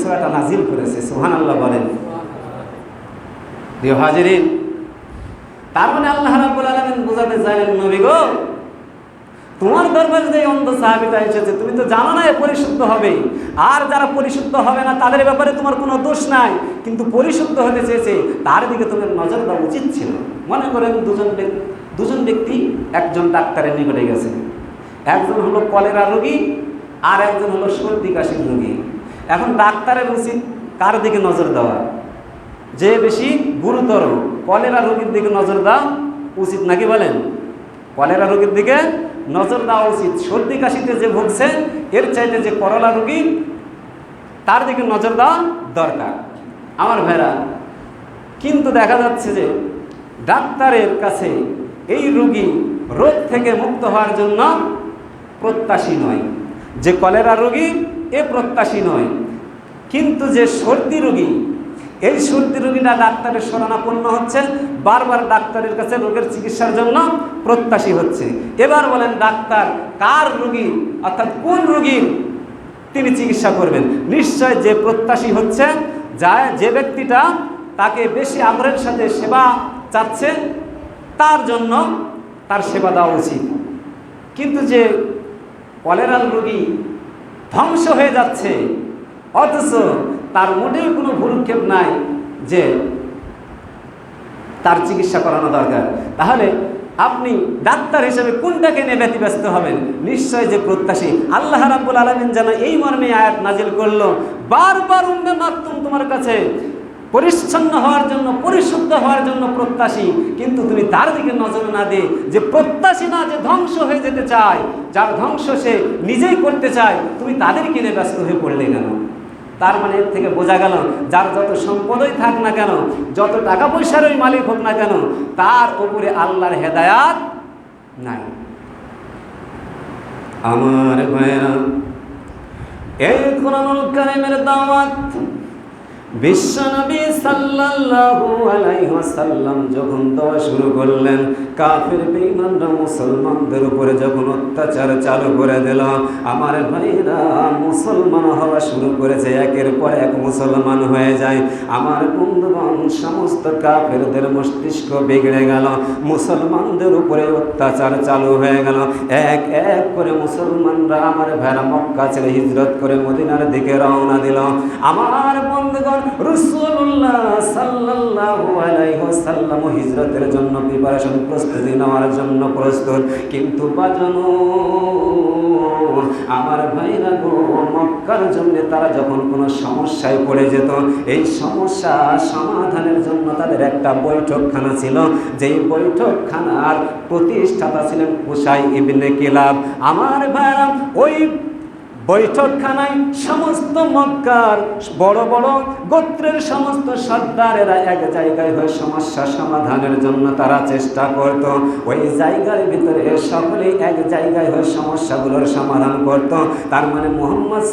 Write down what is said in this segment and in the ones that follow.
সুরাটা নাজিল করেছে আল্লাহ বলেন। হাজিরিন, তার মানে আল্লাহ রাব্বুল আলামিন চাইলেন, নবী গো, তোমার যে অন্ধ এসেছে, তুমি তো জানো না পরিশুদ্ধ হবে। আর যারা পরিশুদ্ধ হবে না, তাদের ব্যাপারে তোমার কোনো দোষ নাই। কিন্তু পরিশুদ্ধ হতে চেয়েছে, তার দিকে তোমার নজর দেওয়া উচিত ছিল। মনে করেন দুজন দুজন ব্যক্তি, একজন ডাক্তারের নিকটে গেছে। একজন হলো কলেরা রোগী, আর একজন হলো সর্দি কাশির রোগী। এখন ডাক্তারের উচিত কার দিকে নজর দেওয়া? যে বেশি গুরুতর কলেরা রোগীর দিকে নজর দেওয়া উচিত নাকি বলেন? কলেরা রোগীর দিকে নজর দেওয়া উচিত। সর্দি কাশিতে যে ভুগছে, এর চাইতে যে করলা রোগী, তার দিকে নজর দেওয়া দরকার। আমার ভাইরা, কিন্তু দেখা যাচ্ছে যে ডাক্তারের কাছে এই রোগী রোগ থেকে মুক্ত হওয়ার জন্য প্রত্যাশী নয়। যে কলেরা রোগী এ প্রত্যাশী নয়। কিন্তু যে সর্দি রোগী, এই সর্দি রোগীরা ডাক্তারের শরণাপন্ন হচ্ছে, বারবার ডাক্তারের কাছে রোগের চিকিৎসার জন্য প্রত্যাশী হচ্ছে। এবার বলেন, ডাক্তার, কার রোগী, অর্থাৎ কোন রোগীর তিনি চিকিৎসা করবেন? নিশ্চয় যে প্রত্যাশী হচ্ছে যা যে ব্যক্তিটা তাকে বেশি আগ্রহের সাথে সেবা চাচ্ছে, তার জন্য তার সেবা দেওয়া উচিত। কিন্তু যে কলেরাল রোগী ধ্বংস হয়ে যাচ্ছে। অথচ তার মনে কোনো ভুরুক্ষেপ নাই যে তার চিকিৎসা করানো দরকার। তাহলে আপনি ডাক্তার হিসেবে কোনটাকে নিয়ে ব্যতিব্যস্ত হবেন? নিশ্চয় যে প্রত্যাশী। আল্লাহ রাব্বুল আলমিন যেন এই মর্মে আয়াত নাজিল করল। বারবার উম্মে মাকতুম তোমার কাছে। পরিচ্ছন্ন হওয়ার জন্য, পরিশুদ্ধ হওয়ার জন্য প্রত্যাশী। কিন্তু তুমি তার দিকে নজর না দে যে প্রত্যাশী না, যে ধ্বংস হয়ে যেতে চায়, যার ধ্বংস সে নিজেই করতে চায়, তুমি তাদের কিনে ব্যস্ত হয়ে পড়লে কেন? তার মানে এর থেকে বোঝা গেল, যার যত সম্পদই থাক না কেন, যত টাকা পয়সারই মালিক হোক না কেন, তার উপরে আল্লাহর হেদায়াত নাই। আমার এই কোরআনুল কারিমের দাওয়াত বিশ্বনবী সাল্লাল্লাহু আলাইহি ওয়াসাল্লাম যখন দেওয়া শুরু করলেন, কাফির বেঈমানরা মুসলমানদের উপরে যখন অত্যাচার চালু করে দিল, আমার ভাইরা মুসলমান হওয়া শুরু করেছে, একের পর এক মুসলমান হয়ে যায়। আমার বন্ধুগণ, সমস্ত কাফেরদের মস্তিষ্ক বিগড়ে গেল, মুসলমানদের উপরে অত্যাচার চালু হয়ে গেল। এক এক করে মুসলমানরা আমার ভেড়া মক্কা ছেড়ে হিজরত করে মদিনার দিকে রওনা দিল। আমার বন্ধুগণ হিজরতের জন্য প্রিপারেশন প্রস্তুতি নেওয়ার জন্য প্রস্তুত। কিন্তু বাজানো, আমার ভাইরা গো, মক্কার জন্য তারা যখন কোনো সমস্যায় পড়ে যেত, এই সমস্যা সমাধানের জন্য তাদের একটা বৈঠকখানা ছিল। যেই বৈঠকখানার প্রতিষ্ঠাতা ছিলেন কুসাই ইবনে কিলাব। আমার ভাইরা ওই বৈঠকখানায় সমস্ত মক্কার বড় বড় গোত্রের সমস্ত সর্দারেরা এক জায়গায় হয়ে সমস্যা সমাধানের জন্য তারা চেষ্টা করত। ওই জায়গার ভিতরে সকলেই এক জায়গায় হয়ে সমস্যাগুলোর সমাধান করত। তার মানে মোহাম্মদ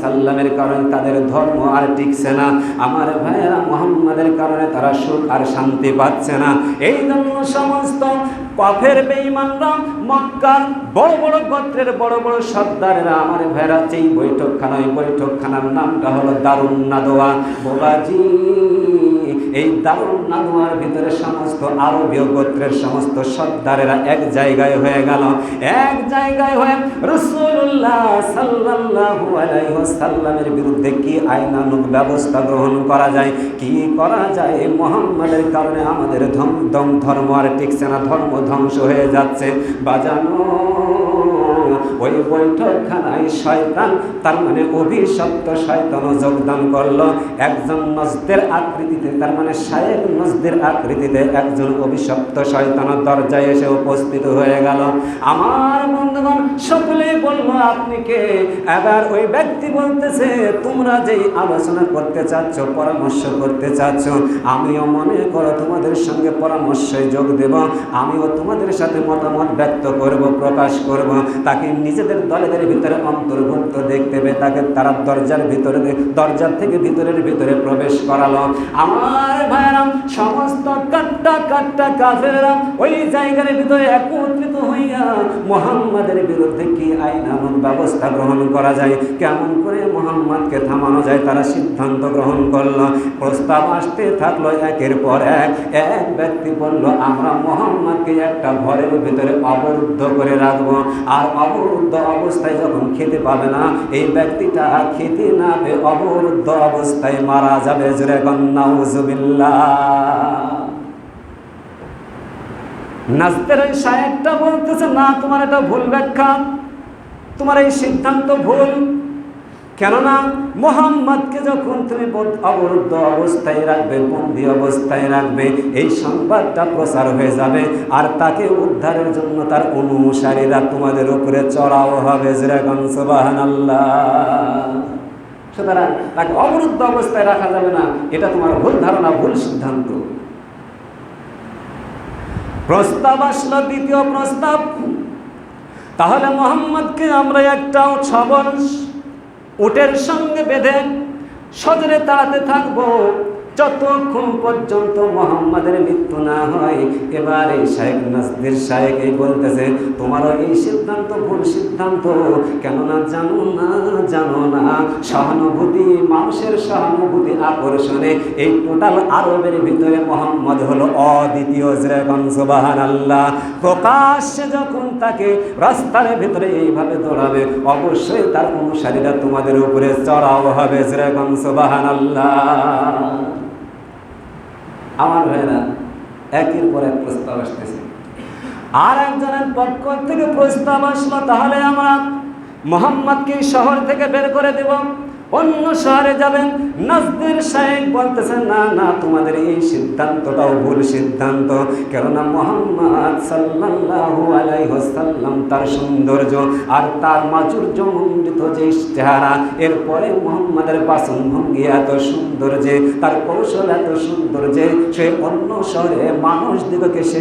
সাল্লামের কারণে তাদের ধর্ম আর টিকছে না। আমার ভাইয়েরা মোহাম্মদের কারণে তারা সুখ আর শান্তি পাচ্ছে না। এই জন্য সমস্ত কফের বেঈমানরা মক্কার বড় বড় গোত্রের বড় বড় সর্দারেরা আমার ভেড়া যেই বৈঠকখানা, ওই বৈঠকখানার নামটা হলো দারুণ নাদোয়া বোবাজি, এই দারুণ নাদোয়ার ভিতরে সমস্ত আরবীয় গোত্রের সমস্ত সর্দারেরা এক জায়গায় হয়ে গেল। এক জায়গায় হয়ে রসুল্লাহ সাল্লাল্লাহু আলাইহি ওয়াসাল্লামের বিরুদ্ধে কি আইনানুগ ব্যবস্থা গ্রহণ করা যায়, কি করা যায়, এই মোহাম্মদের কারণে আমাদের ধম, দম, ধর্ম আর টিকছে না, ধর্ম ধ্বংস হয়ে যাচ্ছে। বাজানো ওই বৈঠকখানায় শয়তান, তার মানে অভিশপ্ত শয়তানও যোগদান করল। একজন নজদের আকৃতিতে, তার মানে শায়েক নজদের আকৃতিতে একজন অভিশপ্ত শয়তান দরজায় এসে উপস্থিত হয়ে গেল। আমার বন্ধুগণ, সকলে বলল, আপনি কে? এবার ওই ব্যক্তি বলতেছে, তোমরা যেই আলোচনা করতে চাচ্ছ, পরামর্শ করতে চাচ্ছ, আমিও মনে করো তোমাদের সঙ্গে পরামর্শে যোগ দেব, আমিও তোমাদের সাথে মতামত ব্যক্ত করব, প্রকাশ করব। তাকে নিজেদের দলেদের ভিতরে অন্তর্ভুক্ত দেখতে পেয়ে তাকে তারা দরজার ভিতরে দরজার থেকে ভিতরের ভিতরে প্রবেশ করালো। আমার ভাইরাম সমস্ত কাট্টা কাট্টা কাফেরা ওই জায়গার ভিতরে একত্রিত হইয়া মোহাম্মদের বিরুদ্ধে কি আইন এমন ব্যবস্থা গ্রহণ করা যায়? কেমন করে মোহাম্মদকে থামানো যায়? তারা সিদ্ধান্ত গ্রহণ করল। প্রস্তাব আসতে থাকল একের পর এক। এক ব্যক্তি বলল, আমরা মোহাম্মদকে একটা ঘরের ভিতরে অবরুদ্ধ করে রাখব। আর অবরুদ্ধ অবস্থায় যখন খেতে পাবে না, এই ব্যক্তিটা খেতে না পেয়ে অবরুদ্ধ অবস্থায় মারা যাবে। জুরে গন্নাউজুবিল্লা নাজদের ওই সাহেবটা বলতেছে, না, তোমার এটা ভুল ব্যাখ্যা। তোমার এই সিদ্ধান্ত ভুল। কেননা মোহাম্মদকে যখন তুমি অবরুদ্ধ অবস্থায় রাখবে, বন্দি অবস্থায় রাখবে, এই সংবাদটা প্রচার হয়ে যাবে আর তাকে উদ্ধারের জন্য তার অনুসারীরা তোমাদের উপরে চড়াও হবে সুতরাং তাকে অবরুদ্ধ অবস্থায় রাখা যাবে না, এটা তোমার ভুল ধারণা, ভুল সিদ্ধান্ত। প্রস্তাব আসলো, দ্বিতীয় প্রস্তাব। তাহলে মোহাম্মদকে আমরা একটা ছবল উটের সঙ্গে বেঁধে সজরে তাড়াতে থাকব। যতক্ষণ পর্যন্ত মোহাম্মদের মৃত্যু না হয়, এবার এই শাহেক নাসদির শাহেক এই বলতেছে, তোমারও এই সিদ্ধান্ত, ভুল সিদ্ধান্ত। কেননা জানো না জানো না, সহানুভূতি, মানুষের সহানুভূতি আকর্ষণে এই টোটাল আরবের ভিতরে মোহাম্মদ হলো অদ্বিতীয় সুবাহান আল্লাহ প্রকাশ্যে যখন তাকে রাস্তার ভিতরে এইভাবে দৌড়াবে, অবশ্যই তার অনুসারীরা তোমাদের উপরে চড়াও হবে যেরকম সুবাহান আল্লাহ আমার ভাইরা একের পর এক প্রস্তাব আসতেছে। আর একজনের পক্ষ থেকে প্রস্তাব আসলো, তাহলে আমরা মোহাম্মদকে শহর থেকে বের করে দেব। অন্য শহরে যাবেন। নাজদের সাহেব বলতেছেন, না না, তোমাদের এই সিদ্ধান্তটাও ভুল সিদ্ধান্ত। কেননা মোহাম্মদ সাল্লাল্লাহু আলাইহাল্লাম তার সৌন্দর্য আর তার মাচুর্য মণ্ডিত যে চেহারা, এরপরে মোহাম্মদের বাসন ভঙ্গি এত সুন্দর যে, তার কৌশল এত সুন্দর যে, সে অন্য শহরে মানুষ দিগকে সে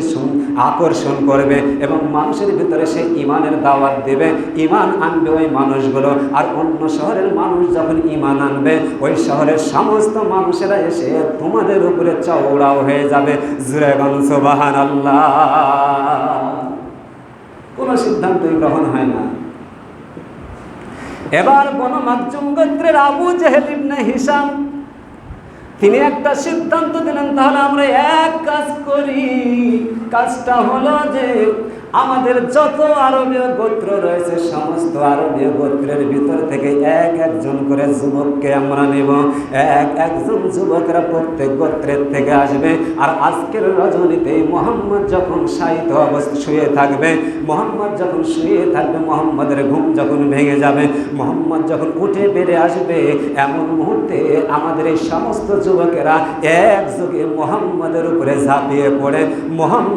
আকর্ষণ করবে এবং মানুষের ভিতরে সে ইমানের দাওয়াত দেবে। ইমান আনবে ওই মানুষগুলো। আর অন্য শহরের মানুষ যখন ইমান আনবে, ওই শহরের সমস্ত মানুষেরা এসে তোমাদের উপরে চওড়াও হয়ে যাবে। জুরেগন সোবাহান আল্লাহ কোনো সিদ্ধান্তই গ্রহণ হয় না। এবার বন মাকজুম গোত্রের আবু জেহেল ইবনে হিসাম তিনি একটা সিদ্ধান্ত দিলেন, তাহলে আমরা এক কাজ করি। কাজটা হলো যে আমাদের যত আরবীয় গোত্র রয়েছে, সমস্ত আরবীয় গোত্রের ভিতর থেকে এক একজন করে যুবককে আমরা নেব। এক একজন যুবকরা প্রত্যেক গোত্রের থেকে আসবে। আর আজকের রজনীতে মোহাম্মদ যখন সাহিত অবস্থা শুয়ে থাকবে, মোহাম্মদ যখন শুয়ে থাকবে, মোহাম্মদের ঘুম যখন ভেঙে যাবে, মোহাম্মদ যখন উঠে বেড়ে আসবে, এমন মুহূর্তে আমাদের এই সমস্ত যুবকেরা একযোগে মোহাম্মদের উপরে ঝাঁপিয়ে পড়ে।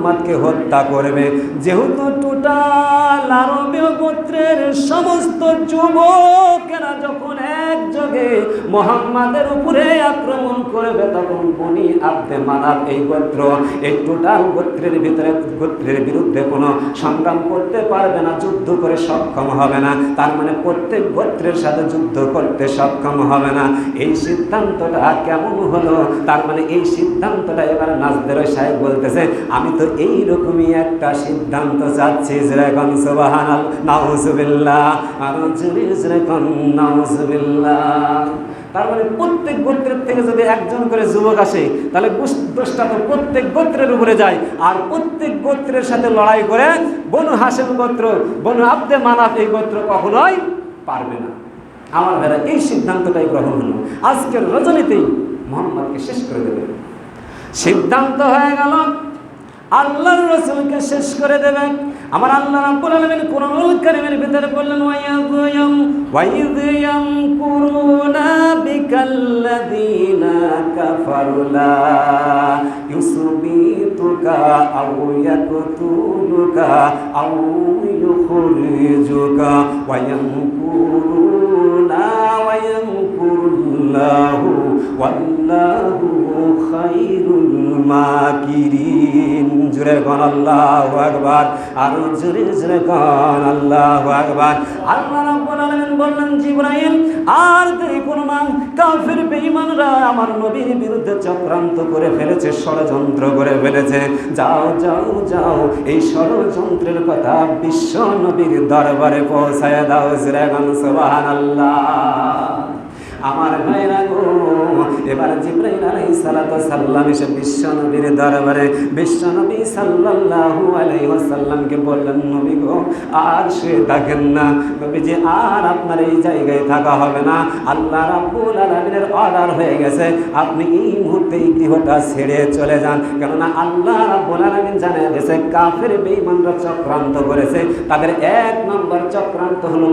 মোহাম্মদকে হত্যা করবে। যেহেতু টোটাল আরবীয় গোত্রের সমস্ত যুবকেরা যখন একযোগে মোহাম্মদের উপরে আক্রমণ করবে, তখন বনি আব্দে মানাব এই গোত্র, এই টোটাল গোত্রের ভিতরে, গোত্রের বিরুদ্ধে কোনো সংগ্রাম করতে পারবে না, যুদ্ধ করে সক্ষম হবে না। তার মানে প্রত্যেক গোত্রের সাথে যুদ্ধ করতে সক্ষম হবে না। এই সিদ্ধান্তটা কেমন হলো? তার মানে এই সিদ্ধান্তটা এবার নাজদের সাহেব বলতেছে, আমি তো এই রকমই একটা সিদ্ধান্ত তো চাচ্ছি যেরকম সুবাহান নাউজুবিল্লাহ যেরকম, নাউজুবিল্লাহ। তার মানে প্রত্যেক গোত্রের থেকে যদি একজন করে যুবক আসে, তাহলে দোষটা তো প্রত্যেক গোত্রের উপরে যায়। আর প্রত্যেক গোত্রের সাথে লড়াই করে বনু হাসেম গোত্র, বনু আব্দে মানাফ এই গোত্র কখনোই পারবে না। আমার বেলা এই সিদ্ধান্তটাই গ্রহণ হলো। আজকের রজনীতেই মোহাম্মদকে শেষ করে দেবে। সিদ্ধান্ত হয়ে গেল আল্লাহর রসুলকে শেষ করে দেবেন। আমার আল্লাহ রাব্বুল আলামিন কুরআনুল কারীমের ভিতরে বললেন ওয়ায়াযুয়াম ওয়াইযয়াম কুরুনা বিকাল্লাযীনা কাফারু লা ইউসবিতুকা আও ইয়াকতুলুকা আও ইউখরিজুকা ওয়ায়ামকুরুনা জুড়ে আকবার। আকবার। আল্লাহ রাব্বুল আলামিন বললেন আর বেঈমানরা আমার নবীর বিরুদ্ধে চক্রান্ত করে ফেলেছে, ষড়যন্ত্র করে ফেলেছে। যাও যাও যাও, এই ষড়যন্ত্রের কথা বিশ্ব নবীর দরবারে পৌঁছায় দাও। জিরাগান সুবহানাল্লাহ। আমার ভাইরা গো। এবার জিব্রাইল আলাইহিস সালাতু সাল্লাম এসে বিশ্বনবীর দরবারে বিশ্বনবী সাল্লাল্লাহু আলাইহি ওয়াসাল্লামকে বললেন, নবী গো, আর শুয়ে থাকেন না। নবীজি, আর আপনার এই জায়গায় থাকা হবে না। আল্লাহ রাব্বুল আলামিনের অর্ডার হয়ে গেছে। আপনি এই মুহূর্তে এই গৃহটা ছেড়ে চলে যান। কেননা আল্লাহ রাব্বুল আলামিন জানিয়ে দিয়েছে, কাফের বেঈমানরা চক্রান্ত করেছে। তাদের এক নম্বর চক্রান্ত হলো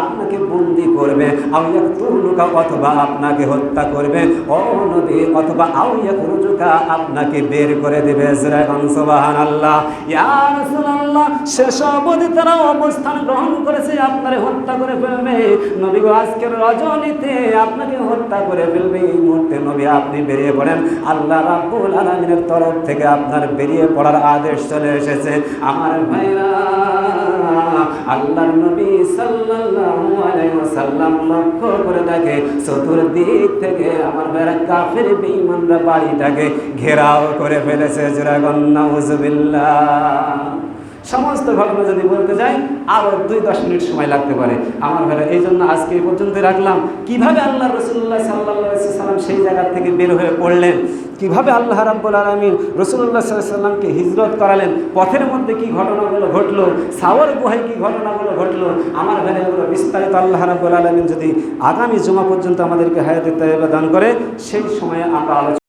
আপনাকে বন্দি করবে। ইয়াকতুলুকা, অথবা আপনাকে হত্যা করবে। ও নবী, অথবা ইয়াখরুজুকা, আপনাকে বের করে দেবে। ইয়া রাসূলুল্লাহ, শেষ অবধি তারা অবস্থান গ্রহণ করেছে, আপনারে হত্যা করে ফেলবে। নবী গো, আজকের রজনীতে আপনাকে হত্যা করে ফেলবে। এই মুহূর্তে নবী, আপনি বেরিয়ে পড়েন। আল্লাহ রাব্বুল আলামিনের তরফ থেকে আপনার বেরিয়ে পড়ার আদেশ চলে এসেছে। আমার ভাইরা আল্লাহর নবী সাল্লাল্লাহু আলাইহি ওয়াসাল্লাম লক্ষ্য করে দেখে, চতুর্দিক থেকে আমার বেড়া কাফের বেঈমানরা বাড়িটাকে ঘেরাও করে ফেলেছে। জুরাগন্না নাউজুবিল্লাহ। সমস্ত ঘটনা যদি বলতে যাই আরও দুই দশ মিনিট সময় লাগতে পারে। আমার ভাইরা, এই জন্য আজকে এই পর্যন্ত রাখলাম। কীভাবে আল্লাহ রসুল্লাহ সাল্লাহ সাল্লাম সেই জায়গা থেকে বের হয়ে পড়লেন? কীভাবে আল্লাহ রাব্বুল আলমিন রসুল্লাহ সাল্লামকে হিজরত করালেন? পথের মধ্যে কি ঘটনাগুলো ঘটলো? সাওয়ার গুহায় কি ঘটনাগুলো ঘটলো? আমার ভাইরা এগুলো বিস্তারিত আল্লাহ রাব্বুল আলমিন যদি আগামী জমা পর্যন্ত আমাদেরকে হায়াতে দান করে, সেই সময়ে আমরা আলোচনা